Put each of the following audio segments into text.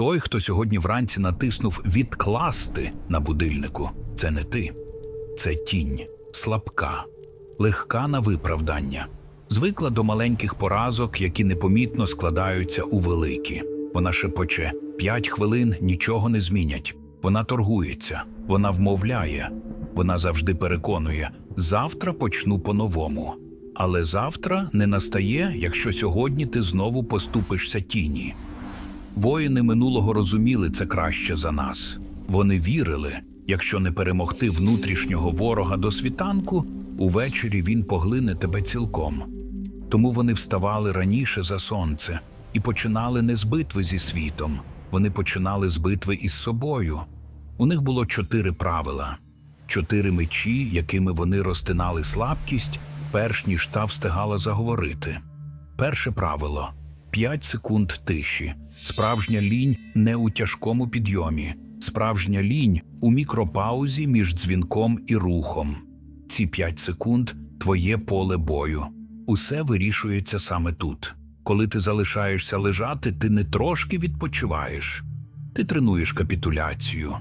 Той, хто сьогодні вранці натиснув відкласти на будильнику, це не ти. Це тінь, слабка, легка на виправдання, звикла до маленьких поразок, які непомітно складаються у великі. Вона шепоче п'ять хвилин нічого не змінять. Вона торгується, вона вмовляє, вона завжди переконує завтра почну по-новому. Але завтра не настає, якщо сьогодні ти знову поступишся тіні. Воїни минулого розуміли це краще за нас. Вони вірили, якщо не перемогти внутрішнього ворога до світанку, увечері він поглине тебе цілком. Тому вони вставали раніше за сонце і починали не з битви зі світом, вони починали з битви із собою. У них було чотири правила, чотири мечі, якими вони розтинали слабкість, перш ніж та встигала заговорити. Перше правило 5 секунд тиші. Справжня лінь не у тяжкому підйомі, справжня лінь у мікропаузі між дзвінком і рухом. Ці 5 секунд твоє поле бою. Усе вирішується саме тут. Коли ти залишаєшся лежати, ти не трошки відпочиваєш. Ти тренуєш капітуляцію.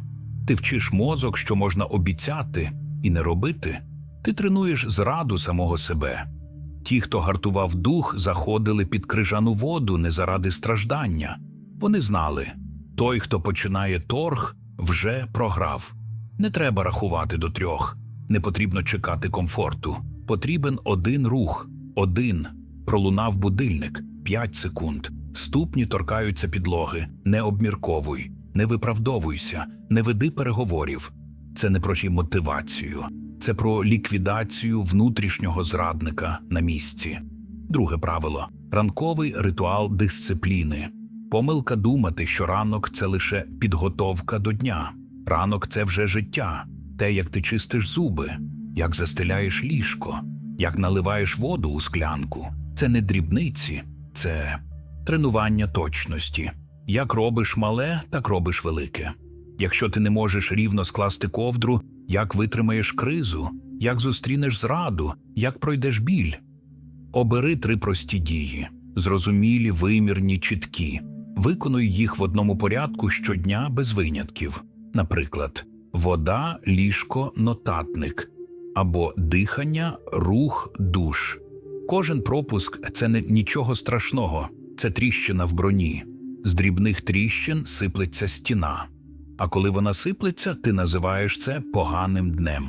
Ти вчиш мозок, що можна обіцяти і не робити. Ти тренуєш зраду самого себе. Ті, хто гартував дух, заходили під крижану воду не заради страждання. Вони знали той, хто починає торг, вже програв. Не треба рахувати до трьох, не потрібно чекати комфорту. Потрібен один рух, один. Пролунав будильник, п'ять секунд. Ступні торкаються підлоги. Не обмірковуй, не виправдовуйся, не веди переговорів. Це не про мотивацію, це про ліквідацію внутрішнього зрадника на місці. Друге правило ранковий ритуал дисципліни. Помилка думати, що ранок це лише підготовка до дня. Ранок це вже життя, те, як ти чистиш зуби, як застеляєш ліжко, як наливаєш воду у склянку. Це не дрібниці, це тренування точності. Як робиш мале, так робиш велике. Якщо ти не можеш рівно скласти ковдру, як витримаєш кризу, як зустрінеш зраду, як пройдеш біль. Обери три прості дії, зрозумілі, вимірні, чіткі. Виконуй їх в одному порядку щодня без винятків. Наприклад, вода, ліжко, нотатник або дихання, рух, душ. Кожен пропуск це не нічого страшного, це тріщина в броні. З дрібних тріщин сиплеться стіна. А коли вона сиплеться, ти називаєш це поганим днем.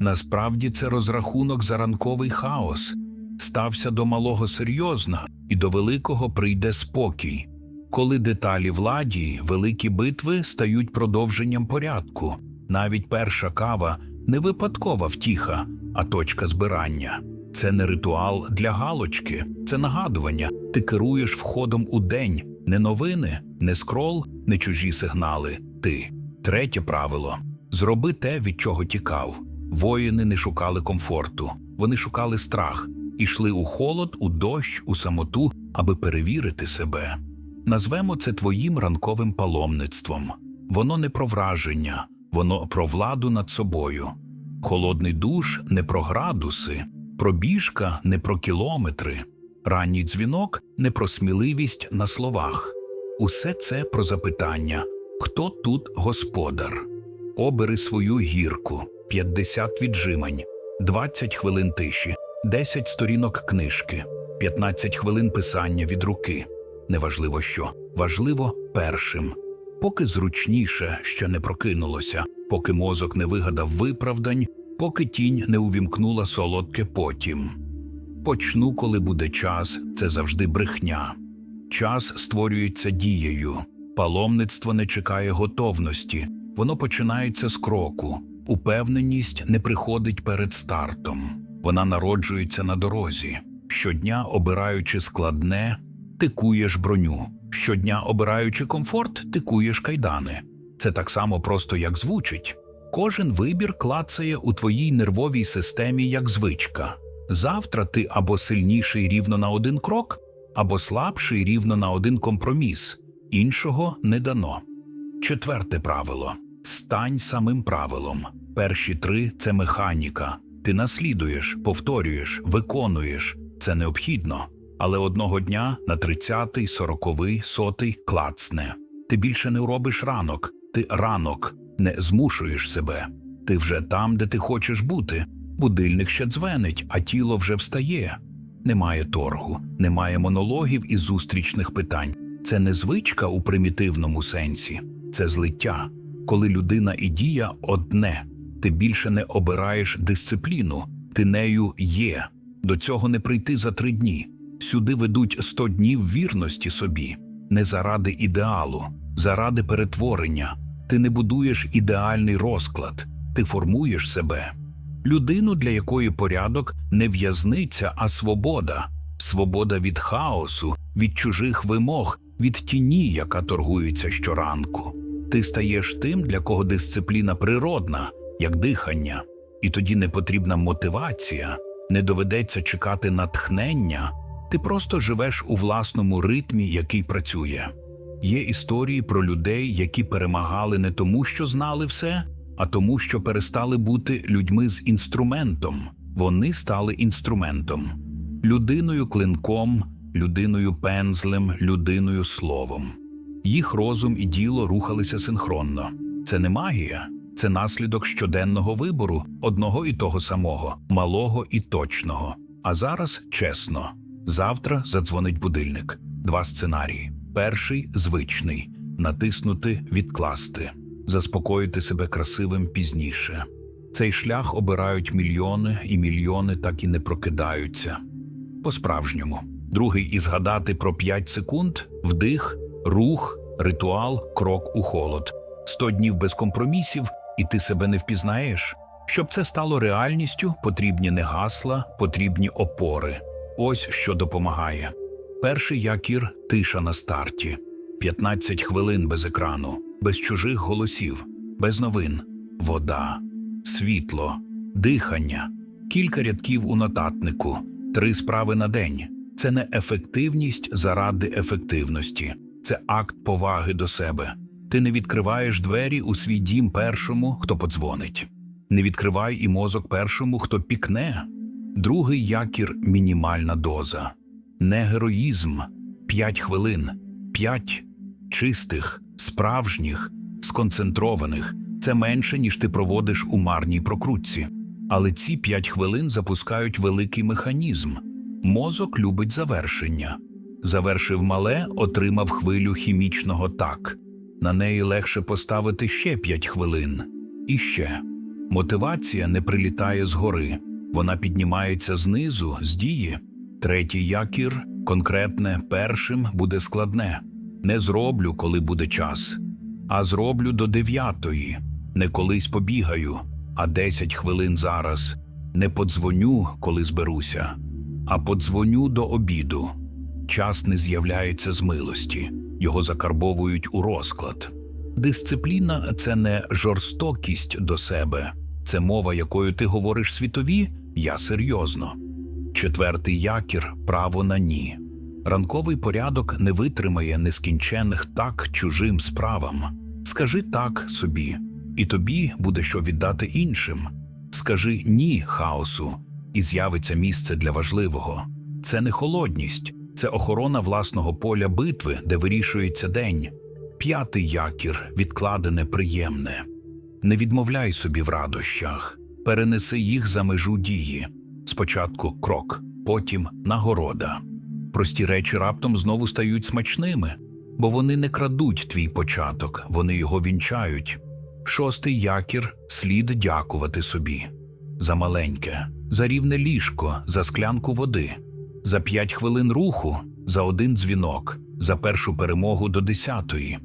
Насправді це розрахунок за ранковий хаос. Стався до малого серйозно, і до великого прийде спокій. Коли деталі владі, великі битви стають продовженням порядку. Навіть перша кава не випадкова втіха, а точка збирання. Це не ритуал для галочки, це нагадування. Ти керуєш входом у день, не новини, не скрол, не чужі сигнали. Ти. Третє правило зроби те, від чого тікав. Воїни не шукали комфорту, вони шукали страх, ішли у холод, у дощ, у самоту, аби перевірити себе. Назвемо це твоїм ранковим паломництвом. Воно не про враження, воно про владу над собою. Холодний душ не про градуси, пробіжка не про кілометри, ранній дзвінок не про сміливість на словах. Усе це про запитання хто тут господар? Обери свою гірку, 50 віджимань, 20 хвилин тиші, 10 сторінок книжки, 15 хвилин писання від руки. Неважливо що, важливо першим. Поки зручніше, що не прокинулося, поки мозок не вигадав виправдань, поки тінь не увімкнула солодке потім. Почну, коли буде час, це завжди брехня. Час створюється дією. Паломництво не чекає готовності, воно починається з кроку. Упевненість не приходить перед стартом, вона народжується на дорозі. Щодня, обираючи складне, ти куєш броню. Щодня, обираючи комфорт, ти куєш кайдани. Це так само просто, як звучить. Кожен вибір клацає у твоїй нервовій системі як звичка. Завтра ти або сильніший рівно на один крок, або слабший рівно на один компроміс. Іншого не дано. Четверте правило стань самим правилом. Перші три це механіка. Ти наслідуєш, повторюєш, виконуєш. Це необхідно. Але одного дня на тридцятий, сороковий, сотий клацне. Ти більше не робиш ранок, ти ранок не змушуєш себе. Ти вже там, де ти хочеш бути. Будильник ще дзвенить, а тіло вже встає. Немає торгу, немає монологів і зустрічних питань. Це не звичка у примітивному сенсі, це злиття. Коли людина і дія одне, ти більше не обираєш дисципліну, ти нею є. До цього не прийти за три дні. Сюди ведуть сто днів вірності собі, не заради ідеалу, заради перетворення. Ти не будуєш ідеальний розклад, ти формуєш себе. Людину, для якої порядок не в'язниця, а свобода, свобода від хаосу, від чужих вимог, від тіні, яка торгується щоранку. Ти стаєш тим, для кого дисципліна природна, як дихання, і тоді не потрібна мотивація, не доведеться чекати натхнення. Ти просто живеш у власному ритмі, який працює. Є історії про людей, які перемагали не тому, що знали все, а тому, що перестали бути людьми з інструментом. Вони стали інструментом, людиною клинком, людиною пензлем, людиною словом. Їх розум і діло рухалися синхронно. Це не магія, це наслідок щоденного вибору одного і того самого, малого і точного. А зараз чесно. Завтра задзвонить будильник. Два сценарії. Перший звичний натиснути відкласти, заспокоїти себе красивим пізніше. Цей шлях обирають мільйони, і мільйони так і не прокидаються. По-справжньому. Другий і згадати про 5 секунд вдих, рух, ритуал, крок у холод. Сто днів без компромісів, і ти себе не впізнаєш. Щоб це стало реальністю, потрібні не гасла, потрібні опори. Ось що допомагає. Перший якір тиша на старті, 15 хвилин без екрану, без чужих голосів, без новин, вода, світло, дихання, кілька рядків у нотатнику, три справи на день. Це не ефективність заради ефективності, це акт поваги до себе. Ти не відкриваєш двері у свій дім першому, хто подзвонить. Не відкривай і мозок першому, хто пікне. Другий якір мінімальна доза. Не героїзм. П'ять хвилин. П'ять чистих, справжніх, сконцентрованих. Це менше, ніж ти проводиш у марній прокрутці. Але ці п'ять хвилин запускають великий механізм. Мозок любить завершення. Завершив мале, отримав хвилю хімічного так. На неї легше поставити ще п'ять хвилин. І ще. Мотивація не прилітає згори, вона піднімається знизу, з дії. Третій якір, конкретне, першим буде складне. Не зроблю, коли буде час, а зроблю до дев'ятої. Не колись побігаю, а десять хвилин зараз. Не подзвоню, коли зберуся, а подзвоню до обіду. Час не з'являється з милості, його закарбовують у розклад. Дисципліна це не жорстокість до себе, це мова, якою ти говориш світові, я серйозно. Четвертий якір право на ні. Ранковий порядок не витримає нескінченних так чужим справам. Скажи так собі, і тобі буде що віддати іншим. Скажи ні хаосу, і з'явиться місце для важливого. Це не холодність, це охорона власного поля битви, де вирішується день. П'ятий якір відкладене приємне. Не відмовляй собі в радощах, перенеси їх за межу дії. Спочатку крок, потім нагорода. Прості речі раптом знову стають смачними, бо вони не крадуть твій початок, вони його вінчають. Шостий якір слід дякувати собі за маленьке, за рівне ліжко, за склянку води, за п'ять хвилин руху, за один дзвінок, за першу перемогу до десятої.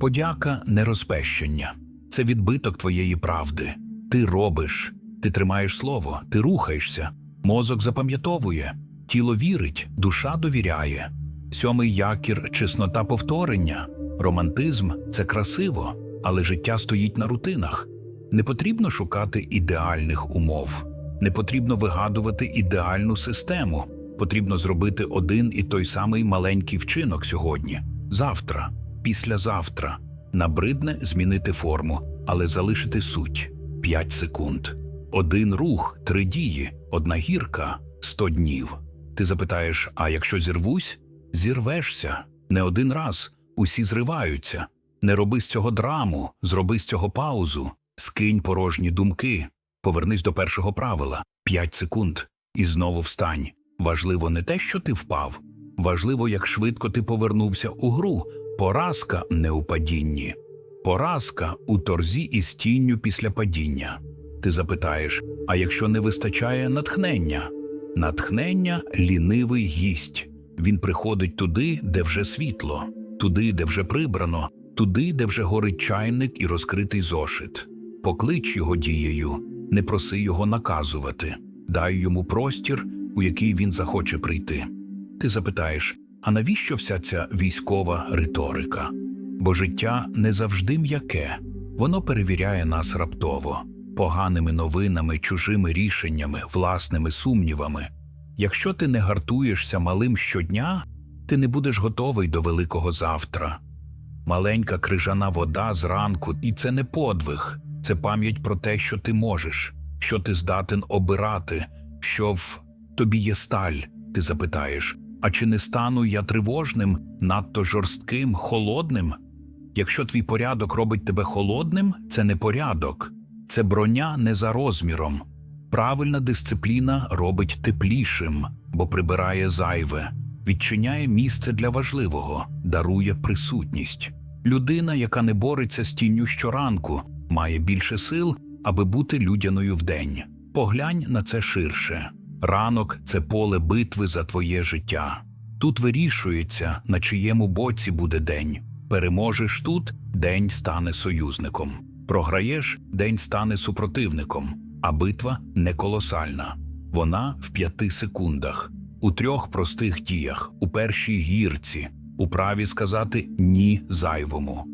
Подяка не розпещення, це відбиток твоєї правди. Ти робиш, ти тримаєш слово, ти рухаєшся, мозок запам'ятовує, тіло вірить, душа довіряє. Сьомий якір чеснота повторення, романтизм це красиво, але життя стоїть на рутинах. Не потрібно шукати ідеальних умов, не потрібно вигадувати ідеальну систему. Потрібно зробити один і той самий маленький вчинок сьогодні, завтра, післязавтра. Набридне змінити форму, але залишити суть 5 секунд. Один рух, три дії, одна гірка, 100 днів. Ти запитаєш: а якщо зірвусь? Зірвешся не один раз, усі зриваються, Не роби з цього драму, зроби з цього паузу, скинь порожні думки, повернись до першого правила 5 секунд, і знову встань. Важливо не те, що ти впав, важливо, як швидко ти повернувся у гру. Поразка не у падінні, поразка у торзі із тінню після падіння. Ти запитаєш: а якщо не вистачає натхнення? Натхнення лінивий гість. Він приходить туди, де вже світло, туди, де вже прибрано, туди, де вже горить чайник і розкритий зошит. Поклич його дією, не проси його наказувати, дай йому простір, у який він захоче прийти. Ти запитаєш, а навіщо вся ця військова риторика? Бо життя не завжди м'яке, воно перевіряє нас раптово, поганими новинами, чужими рішеннями, власними сумнівами. Якщо ти не гартуєшся малим щодня, ти не будеш готовий до великого завтра. Маленька крижана вода зранку, і це не подвиг, це пам'ять про те, що ти можеш, що ти здатен обирати, що в тобі є сталь. Ти запитаєш, а чи не стану я тривожним, надто жорстким, холодним? Якщо твій порядок робить тебе холодним, це не порядок, це броня не за розміром. Правильна дисципліна робить теплішим, бо прибирає зайве, відчиняє місце для важливого, дарує присутність. Людина, яка не бореться з тінню щоранку, має більше сил, аби бути людяною вдень. Поглянь на це ширше. Ранок це поле битви за твоє життя. Тут вирішується, на чиєму боці буде день. Переможеш тут, день стане союзником. Програєш, день стане супротивником. А битва не колосальна. Вона в п'яти секундах, у трьох простих діях, у першій гірці, у праві сказати ні зайвому,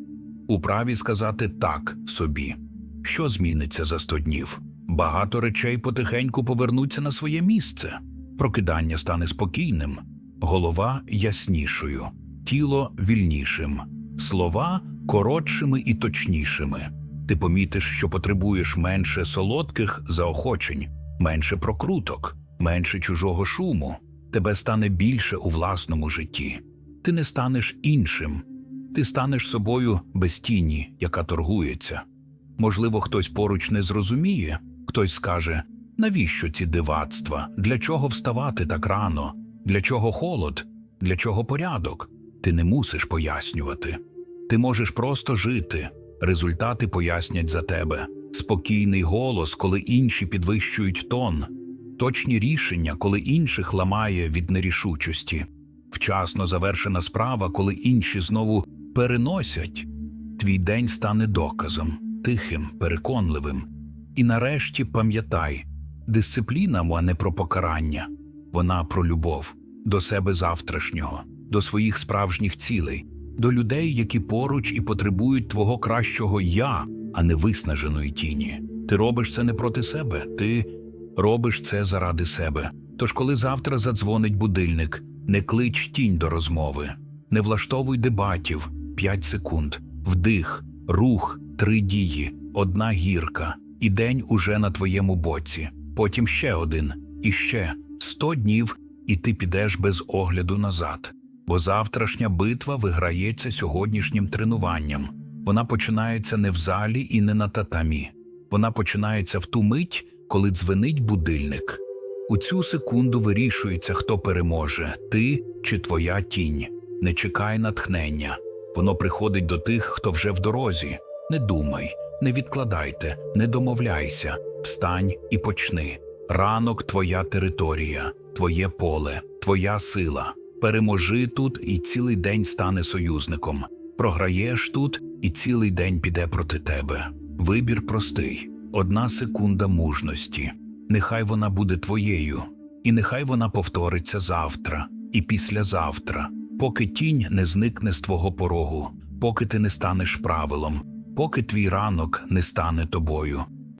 у праві сказати так собі. Що зміниться за сто днів? Багато речей потихеньку повернуться на своє місце. Прокидання стане спокійним, голова яснішою, тіло вільнішим, слова коротшими і точнішими. Ти помітиш, що потребуєш менше солодких заохочень, менше прокруток, менше чужого шуму. Тебе стане більше у власному житті. Ти не станеш іншим, ти станеш собою без тіні, яка торгується. Можливо, хтось поруч не зрозуміє, хтось скаже: навіщо ці дивацтва? Для чого вставати так рано? Для чого холод? Для чого порядок? Ти не мусиш пояснювати. Ти можеш просто жити. Результати пояснять за тебе. Спокійний голос, коли інші підвищують тон, точні рішення, коли інших ламає від нерішучості, вчасно завершена справа, коли інші знову переносять. Твій день стане доказом, тихим, переконливим. І нарешті пам'ятай, дисципліна, а не про покарання, вона про любов до себе завтрашнього, до своїх справжніх цілей до людей, які поруч і потребують твого кращого я, а не виснаженої тіні. Ти робиш це не проти себе, ти робиш це заради себе. Тож, коли завтра задзвонить будильник, не клич тінь до розмови, не влаштовуй дебатів 5 секунд, вдих, рух, три дії, одна гірка, і день уже на твоєму боці, потім ще один, і ще сто днів, і ти підеш без огляду назад бо завтрашня битва виграється сьогоднішнім тренуванням. Вона починається не в залі і не на татамі. Вона починається в ту мить, коли дзвенить будильник. У цю секунду вирішується, хто переможе ти чи твоя тінь. Не чекай натхнення. Воно приходить до тих, хто вже в дорозі. Не думай, не відкладайте, не домовляйся, встань і почни. Ранок твоя територія, твоє поле, твоя сила. Переможи тут і цілий день стане союзником. Програєш тут і цілий день піде проти тебе. Вибір простий одна секунда мужності. Нехай вона буде твоєю, і нехай вона повториться завтра і післязавтра, поки тінь не зникне з твого порогу, поки ти не станеш правилом, поки твій ранок не стане тобою.